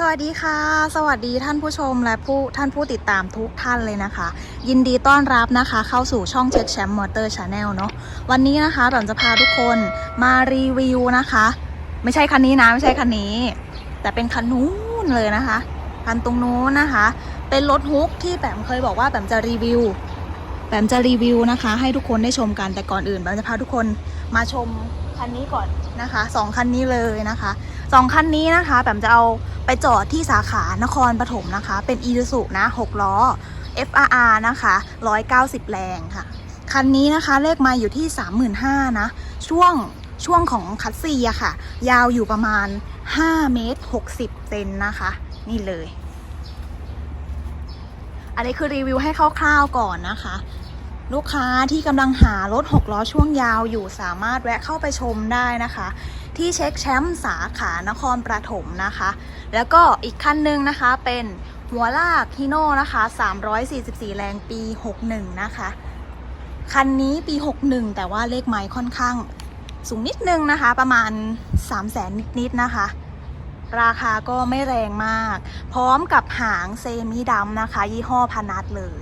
สวัสดีค่ะ สวัสดีท่านผู้ชมและผู้ท่านผู้ติดตามทุกท่านเลยนะคะ ยินดีต้อนรับนะคะเข้าสู่ช่องเช็คแชมป์มอเตอร์ชาแนลเนาะวันนี้นะคะเราจะพาทุกคนมารีวิวนะคะ ไม่ใช่คันนี้นะไม่ใช่คันนี้ แต่เป็นคันนู้นเลยนะคะคันตรงนู้นนะคะ เป็นรถฮุกที่แปมเคยบอกว่าแปมจะรีวิวแปมจะรีวิวนะคะ ให้ทุกคนได้ชมกันแต่ก่อนอื่นแปมจะพาทุกคนมาชมคันนี้ก่อนนะคะสองคันนี้เลยนะคะ สองคันนี้นะคะแปมจะเอาไปจอดที่สาขานครปฐมนะคะ เป็นอี u ู u นะ6ล้อ FRR นะคะ 190 แรงค่ะ คันนี้นะคะเลขมาอยู่ที่ 35,000นะ ช่วงช่วงของคัสซีอะค่ะ ยาวอยู่ประมาณ 5 เมตร 60 เซนนะคะ นี่เลย อันนี้คือรีวิวให้คร่าวๆก่อนนะคะ ลูกค้าที่กำลังหารถ 6 ล้อช่วงยาวอยู่สามารถแวะเข้าไปชมได้นะคะ ที่เช็คแชมป์สาขานครปฐมนะคะ แล้วก็อีกคันหนึ่งนะคะเป็นหัวลากฮิโน่นะคะ 344 แรงปี 61 นะคะ คันนี้ปี 61 แต่ว่าเลขไม้ค่อนข้างสูงนิดนึงนะคะ ประมาณ 3 0 0แสนนิดๆนะคะ ราคาก็ไม่แรงมาก พร้อมกับหางเซมิดำนะคะ ยี่ห้อพนัทเลย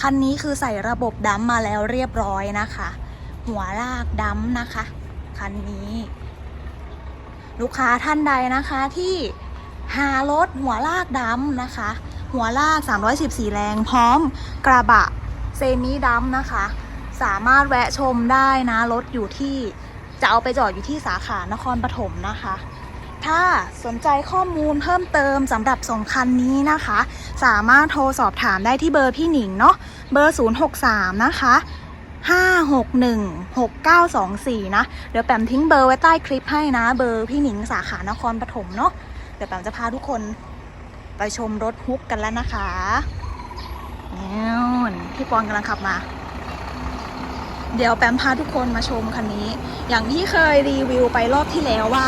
คันนี้คือใส่ระบบดำมาแล้วเรียบร้อยนะคะ หัวลากดำนะคะ คันนี้ ลูกค้าท่านใดนะคะที่หารถหัวลากดำนะคะ หัวลาก 314 แรงพร้อมกระบะเซมิดำนะคะ สามารถแวะชมได้นะรถอยู่ที่จะเอาไปจอดอยู่ที่สาขานครปฐมนะคะ ถ้าสนใจข้อมูลเพิ่มเติมสำหรับสองคันนี้นะคะ สามารถโทรสอบถามได้ที่เบอร์พี่หนิงเนาะเบอร์ 063 นะคะ 5616924 นะ เดี๋ยวแปมทิ้งเบอร์ไว้ใต้คลิปให้นะ เบอร์พี่หนิงสาขานครปฐมเนาะ เดี๋ยวแปมจะพาทุกคนไปชมรถฮุกกันแล้วนะคะนี่พี่ปอนกำลังขับมา เดี๋ยวแปมพาทุกคนมาชมคันนี้ อย่างที่เคยรีวิวไปรอบที่แล้วว่า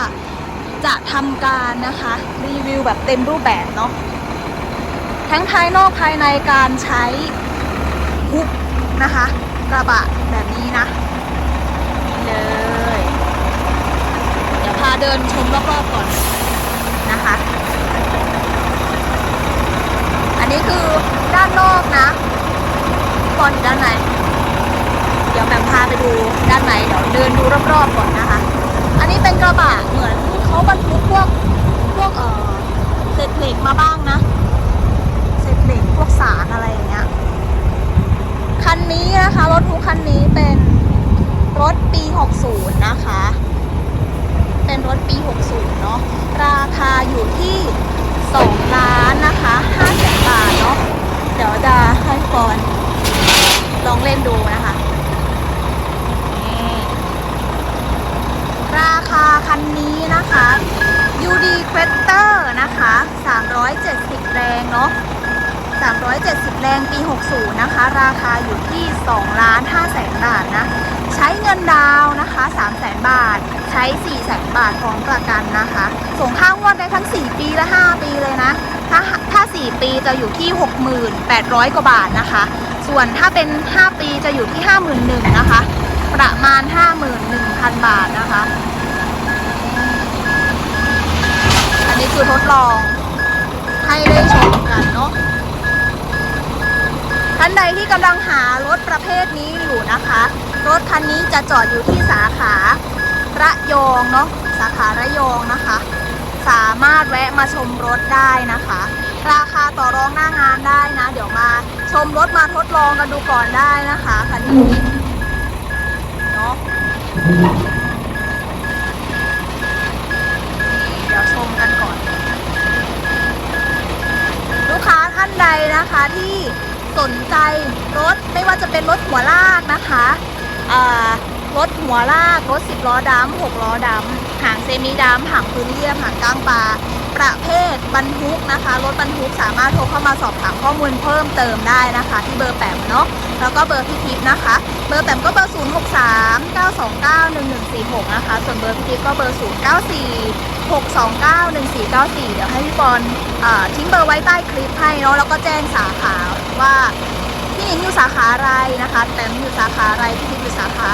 จะทำการนะคะ รีวิวแบบเต็มรูปแบบเนาะ ทั้งภายนอกภายในการใช้ฮุกนะคะ กระบะแบบนี้นะนี่เลย เดี๋ยวพาเดินชมรอบๆก่อนนะคะ อันนี้คือด้านนอกนะก่อนอยู่ด้านในเดี๋ยวแบมพาไปดูด้านในเดี๋ยวเดินดูรอบๆก่อนนะคะ อันนี้เป็นกระบะเหมือนเขาบรรทุกพวกพวกเอ่อเศษเหล็กมาบ้างนะเศษเหล็กพวกสารอะไรอย่างเงี้ย คันนี้นะคะ รถทุกคันนี้เป็นรถปี 60 นะคะ เป็นรถปี 60 เนาะราคาอยู่ที่ 2 ล้านนะคะ5แสนบาทเนาะเดี๋ยวจะให้ฟอนลองเล่นดูนะคะนี่ราคาคัน นี้นะคะ UD Crester นะคะ 370 แรงเนาะ370 แรงปี 60 นะคะ ราคาอยู่ที่2ล้าน5แสนบาทนะ ใช้เงินดาวน์นะคะ3แสนบาท ใช้4แสนบาทพร้อมประกันนะคะ ส่งค่างวดได้ทั้ง 4 ปีและ 5 ปีเลยนะ ถ้าถ้า 4 ปีจะอยู่ที่ 6,800กว่าบาทนะคะ ส่วนถ้าเป็น 5 ปีจะอยู่ที่ 51,000นะคะ ประมาณ 51,000 บาทนะคะ นนี้คือทดลอง ให้ได้ชมกันเนาะท่านใดที่กำลังหารถประเภทนี้อยู่นะคะ รถคันนี้จะจอดอยู่ที่สาขาระยองเนาะสาขาระยองนะคะ สามารถแวะมาชมรถได้นะคะ ราคาต่อรองหน้างานได้นะ เดี๋ยวมาชมรถมาทดลองกันดูก่อนได้นะคะคันนี้เนาะ นใดนะคะที่สนใจรถไม่ว่าจะเป็นรถหัวลากนะคะรถหัวลากรถ10ล้อดำ6ล้อดำหางเซมิดำหางพื้นเรียบหางก้างปลาประเภทบรรทุกนะคะ รถบรรทุกสามารถโทรเข้ามาสอบถามข้อมูลเพิ่มเติมได้นะคะ ที่เบอร์แปมเนาะ แล้วก็เบอร์พี่ทิพย์นะคะ เบอร์แปมก็เบอร์ 0 6 3 9 2 9 1 1 4 6 นะคะ ส่วนเบอร์พี่ทิพย์ก็เบอร์ 0 9 4 6 2 9 1 4 9 4 เดี๋ยวให้พี่ปอนอทิ้งเบอร์ไว้ใต้คลิปให้เนาะแล้วก็แจ้งสาขาว่าพี่หนิงอยู่สาขาอะไรนะคะแปมอยู่สาขาอะไรพี่ทิพย์อยู่สาขา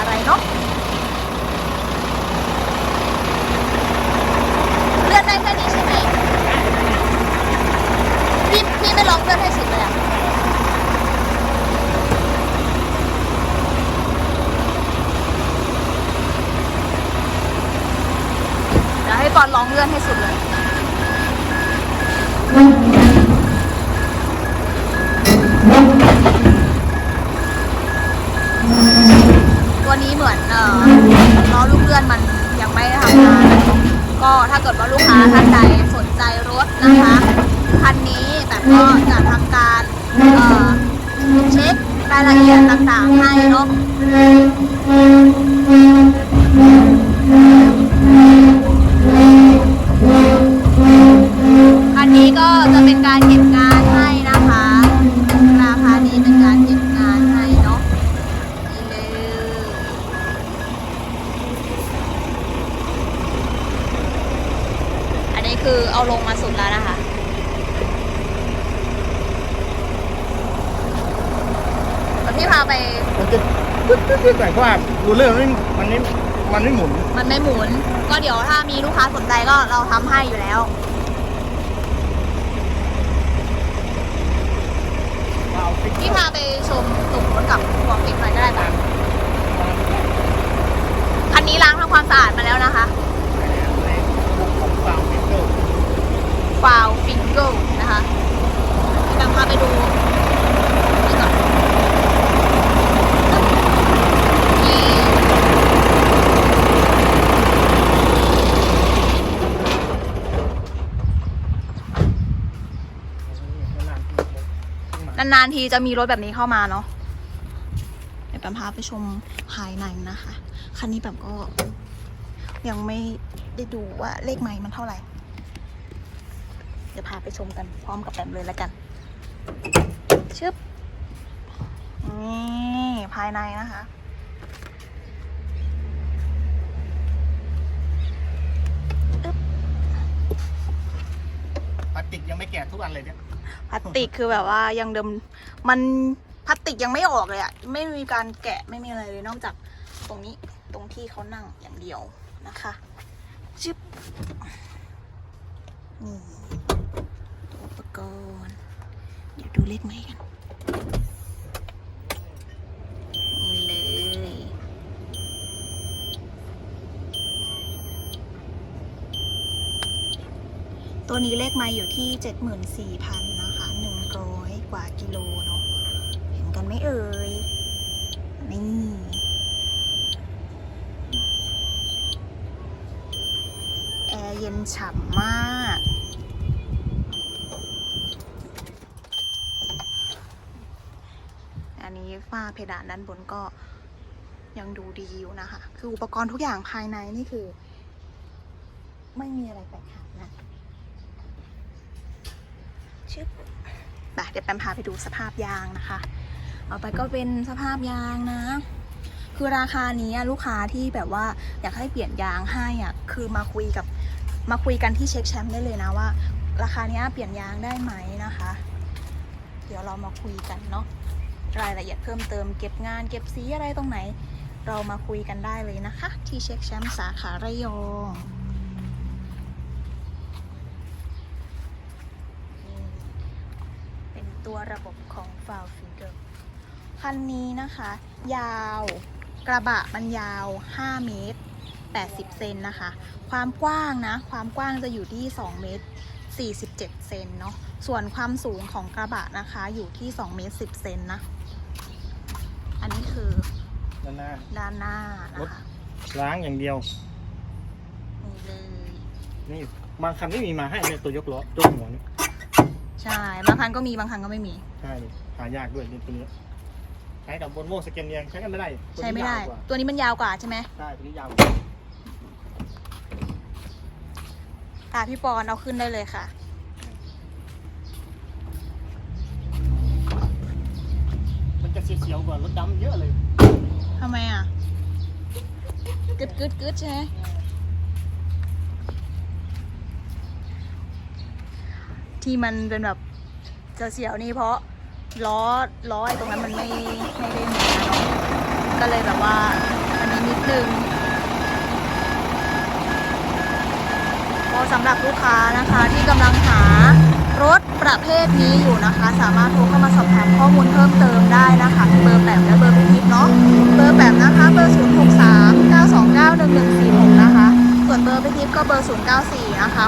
ท่านใดสนใจรถนะคะคันนี้แต่ก็จะทำการเอ่อเช็ครายละเอียดต่างๆให้เนาะ คือเอาลงมาสุดแล้วนะคะแล้วพี่พาไป มันจะตึ๊ดตึ๊ดตึ๊ดแต่ว่าดูเรื่องมันมันไม่มันไม่หมุนมันไม่หมุน ก็เดี๋ยวถ้ามีลูกค้าสนใจก็เราทำให้อยู่แล้วเอาฟิกพี่พาไปชมตุ่มรถกับหัวฟิกหน่อยก็ได้ปะคันนี้ล้างทำความสะอาดมาแล้วนะคะ ในระบบของฟาวฟิกเกอร์ ฟาวฟิงเกิลนะคะพี่แบงค์พาไปดูนี่ก่อนนี่ นานๆทีจะมีรถแบบนี้เข้ามาเนาะเดี๋ยวแปมพาไปชมภายในนะคะ คันนี้แบบก็ ยังไม่ได้ดูว่าเลขไม้มันเท่าไหร่ เดี๋ยวพาไปชมกันพร้อมกับแปมเลยแล้วกัน ชึบ นี่ภายในนะคะพลาสติกยังไม่แกะทุกอันเลยเนี่ย พลาสติกคือแบบว่ายังเดิมมันพลาสติกยังไม่ออกเลยอะไม่มีการแกะไม่มีอะไรเลยนอกจากตรงนี้ตรงที่เขานั่งอย่างเดียวนะคะชึบนี่อุปกรณ์เดี๋ยวดูเลขไม้กันนี่เลยตัวนี้เลขไม้อยู่ที่ 74,000 กว่ากิโลเนาะเห็นกันไหมเอ่ยนี่แอร์เย็นฉ่ำมากอันนี้ฝ้าเพดานด้านบนก็ยังดูดีอยู่นะคะ คืออุปกรณ์ทุกอย่างภายในนี่คือ ไม่มีอะไรแตกหักนะชึบ ไปเดี๋ยวแปมพาไปดูสภาพยางนะคะเอาไปก็เป็นสภาพยางนะ คือราคานี้ลูกค้าที่แบบว่าอยากให้เปลี่ยนยางให้อะคือมาคุยกับมาคุยกันที่เช็คแชมป์ได้เลยนะว่า ราคานี้เปลี่ยนยางได้ไหมนะคะ เดี๋ยวเรามาคุยกันเนาะรายละเอียดเพิ่มเติมเก็บงานเก็บสีอะไรตรงไหน เรามาคุยกันได้เลยนะคะ ที่เช็คแชมป์สาขาระยอง นี่เป็น ตัวระบบของ f i l e Finger คันนี้นะคะ ยาวกระบะมันยาว 5 เมตร 80 เซนนะคะ ความกว้างนะ ความกว้างจะอยู่ที่ 2 เมตร 47 เซนเนาะ ส่วนความสูงของกระบะนะคะอยู่ที่ 2 เมตร 10 เซนนะ อันนี้คือ ด้านหน้า ด้านหน้านะคะล้างอย่างเดียว นี่เลย นี่บางคันไม่มีมาให้เนี่ยตัวยกล้อยกหัวนี่ ใช่ บางคันก็มีบางคันก็ไม่มี ใช่หายากด้วยนี่ตัวนี้ใช้กับบนโม่สแกนเนียงใช้กันไม่ได้ตัวใช้นี้ไม่ได้ ยาวกว่าตัวนี้มันยาวกว่าใช่ไหมใช่ตัวนี้ยาวกว่าอะพี่ปอนเอาขึ้นได้เลยค่ะ มันจะเสียวๆกว่ารถดำเยอะเลย ทำไมอะกึดกึดกึดใช่ไหม ที่มันเป็นแบบจะเสียวนี่เพราะล้อล้อไอ้ตรงนั้นมันไม่ไม่ได้เหมือนกันะก็เลยแบบว่าอันนี้นิดนึงก็สำหรับลูกค้านะคะที่กำลังหารถประเภทนี้อยู่นะคะ สามารถโทรเข้ามาสอบถามข้อมูลเพิ่มเติมได้นะคะเบอร์แปมและเบอร์พิพิธเนาะเบอร์แบบนะคะเบอร์0 6 3 9 2 9 1 1 4 6นะคะส่วนเบอร์พี่ทิพก็เบอร์ 094 นะคะ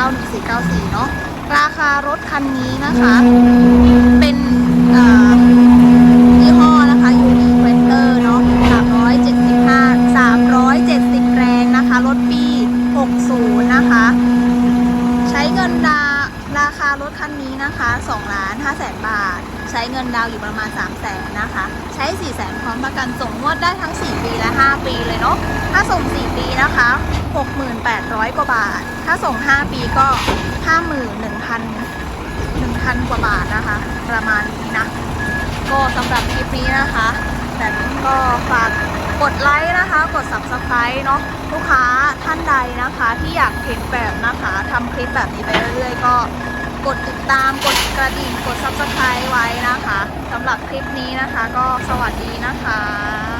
629 1494 เนาะ ราคารถคันนี้นะคะ เป็นยี่ห้อนะคะยูนิเวนเตอร์เนาะ375 370 แรงนะคะ รถปี 60 นะคะ ใช้เงินดาว ราคารถคันนี้นะคะ2ล้าน5แสนบาท ใช้เงินดาวอยู่ประมาณ3แสนนะคะ ใช้ 4 แสนพร้อมประกันส่งงวดได้ทั้ง 4 ปีและ 5 ปีเลยเนาะ ถ้าส่ง 4 ปีนะคะ 68,000 กว่าบาท ถ้าส่ง 5 ปีก็ 51,000 1,000 กว่าบาทนะคะ ประมาณนี้นะ ก็สำหรับคลิปนี้นะคะ แต่ก็ฝาก กดไลค์นะคะ กด subscribe เนาะลูกค้าท่านใดนะคะที่อยากเห็นแบบนะคะทำคลิปแบบนี้ไปเรื่อยๆ ก็กดติดตามกดกระดิ่งกด subscribe ไว้นะคะสำหรับคลิปนี้นะคะ ก็สวัสดีนะคะ